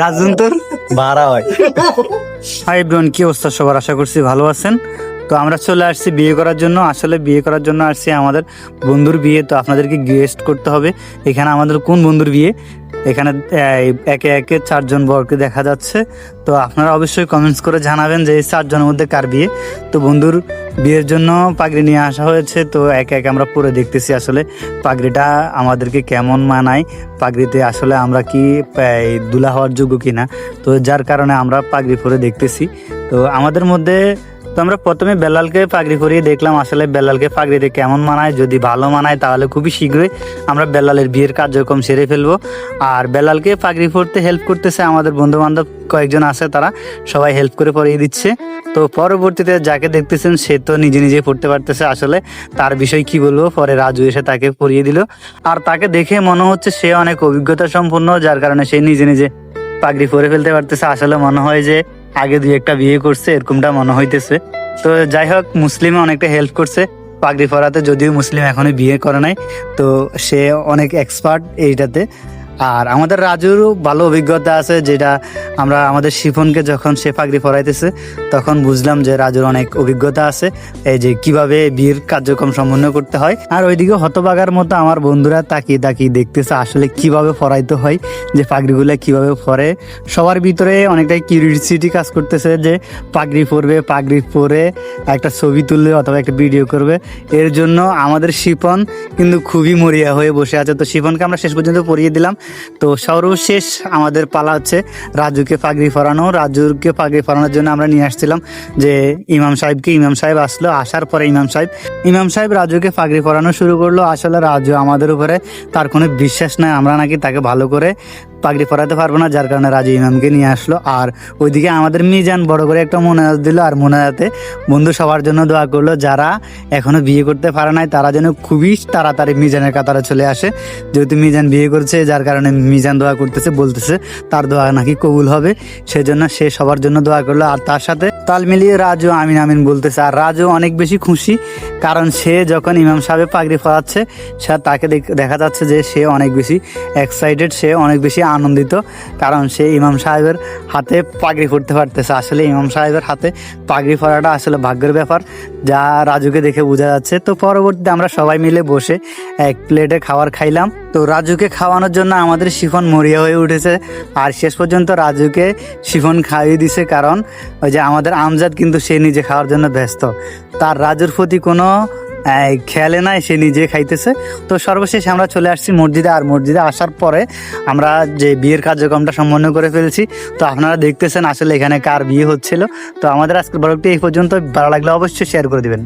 রাজন তোর? ভাড়া হয়। হাই ব্রন কি অবস্থা সবার? আশা করছি ভালো আছেন। তো আমরা চলে আসছি বিয়ে করার জন্য। আসলে বিয়ে করার জন্য আসছি আমাদের বন্ধুর বিয়ে তো আপনাদেরকে গেস্ট করতে হবে। এখানে আমাদের কোন বন্ধুর বিয়ে? এখানে একে একে চারজন বরকে দেখা যাচ্ছে। তো আপনারা অবশ্যই কমেন্টস করে জানাবেন যে এই চারজনের মধ্যে কার বিয়ে। তো বন্ধুর বিয়ের জন্য পাগড়ি নিয়ে আসা হয়েছে, তো একে একে আমরা পরে দেখতেছি আসলে পাগড়িটা আমাদেরকে কেমন মানায়, পাগড়িতে আসলে আমরা কি দুলা হওয়ার যোগ্য কিনা। তো যার কারণে আমরা পাগড়ি পরে দেখতেছি। তো আমাদের মধ্যে তো আমরা প্রথমে বেলালকে পাগড়ি পরিয়ে দেখলাম, আসলে বেলালকে পাগড়িতে কেমন মানায়, যদি ভালো মানায় তাহলে খুবই শীঘ্রই আমরা বেলালের বিয়ের কার্যক্রম সেরে ফেলব। আর বেলালকে পাগড়ি পরতে হেল্প করতেছে আমাদের বন্ধু বান্ধব কয়েকজন আছে তারা, সবাই হেল্প করে পরিয়ে দিচ্ছে। তো পরবর্তীতে যাকে দেখতেছেন সে তো নিজে নিজে পড়তে পারতেছে, আসলে তার বিষয় কি বলব? পরে রাজু এসে তাকে পরিয়ে দিল। আর তাকে দেখে মনে হচ্ছে সে অনেক অভিজ্ঞতা সম্পন্ন যার কারণে সে নিজে নিজে পাগড়ি পরে ফেলতে পারতেছে। আসলে মনে হয় যে আগে দুই একটা বিয়ে করছে, এরকমটা মনে হইতেছে। তো যাই হোক, মুসলিমে অনেকটা হেল্প করছে। পাগড়ি পরাতে যদিও মুসলিম এখনও বিয়ে করে নাই, তো সে অনেক এক্সপার্ট এইটাতে। আর আমাদের রাজুরও ভালো অভিজ্ঞতা আছে, যেটা আমরা আমাদের শিফনকে যখন সে পাগড়ি পরাইতেছে, তখন বুঝলাম যে রাজুর অনেক অভিজ্ঞতা আছে, এই যে কীভাবে বিয়ের কার্যক্রম সম্পন্ন করতে হয়। আর ওইদিকে হতবাগার মতো আমার বন্ধুরা তাকিয়ে তাকিয়ে দেখতেছে আসলে কীভাবে পরাইতে হয়, যে পাগড়িগুলো কীভাবে ফরে সবার ভিতরে অনেকটাই কিউরিয়াসিটি কাজ করতেছে যে পাগড়ি পরবে, পাগড়ি পরে একটা ছবি তুলবে অথবা একটা ভিডিও করবে। এর জন্য আমাদের শিপন কিন্তু খুবই মরিয়া হয়ে বসে আছে। তো শিপনকে আমরা শেষ পর্যন্ত পরিয়ে দিলাম। তো সর্বশেষ আমাদের পালা হচ্ছে রাজুকে পাগড়ি ফরানো রাজুকে পাগড়ি ফরানোর জন্য আমরা নিয়ে আসছিলাম যে ইমাম সাহেবকে। ইমাম সাহেব আসলো, আসার পরে ইমাম সাহেব ইমাম সাহেব রাজুকে পাগড়ি ফরানো শুরু করল। আসলে রাজু আমাদের উপরে তার কোনো বিশ্বাস নাই, আমরা নাকি তাকে ভালো করে পাগড়ি পরাতে পারব না, যার কারণে রাজু ইমামকে নিয়ে আসলো। আর ওইদিকে আমাদের মিজান বড় করে একটা মোনাজাত দিল, আর মোনাজাতে বন্ধু সবার জন্য দোয়া করল, যারা এখনও বিয়ে করতে পারে নাই, তারা যেন খুবই তাড়াতাড়ি মিজানের কাতারে চলে আসে। যেহেতু মিজান বিয়ে করছে, যার কারণে মিজান দোয়া করতেছে, বলতেছে, তার দোয়া নাকি কবুল হবে, সেজন্য সে সবার জন্য দোয়া করল। আর তার সাথে তাল মিলিয়ে রাজু আমিন আমিন বলতেছে। আর রাজু অনেক বেশি খুশি, কারণ সে যখন ইমাম সাহেব পাগড়ি পরাচ্ছে সে তাকে দেখ- যাচ্ছে যে সে অনেক বেশি এক্সাইটেড সে অনেক বেশি আনন্দিত, কারণ সে ইমাম সাহেবের হাতে পাগড়ি পরতে পারতেছে। আসলে ইমাম সাহেবের হাতে পাগড়ি পরাটা আসলে ভাগ্যের ব্যাপার, যা রাজুকে দেখে বোঝা যাচ্ছে। তো পরবর্তীতে আমরা সবাই মিলে বসে এক প্লেটে খাবার খাইলাম। তো রাজুকে খাওয়ানোর জন্য আমাদের শিফন মরিয়া হয়ে উঠেছে। আর শেষ পর্যন্ত রাজুকে শিফন খাইয়ে দিছে কারণ, ওই যে আমাদের আমজাদ কিন্তু সে নিজে খাওয়ার জন্য ব্যস্ত। তার রাজুর প্রতি কোনো খেয়ালে নাই, সে নিজে খাইতেছে। তো সর্বশেষ আমরা চলে আসছি মসজিদে। আর মসজিদে আসার পরে আমরা যে বিয়ের কার্যক্রমটা সম্পন্ন করে ফেলছি, তো আপনারা দেখতেছেন আসলে এখানে কার বিয়ে হচ্ছিল। তো আমাদের আজকের ব্লগটি এই পর্যন্ত ভালো লাগলে অবশ্যই শেয়ার করে দিবেন।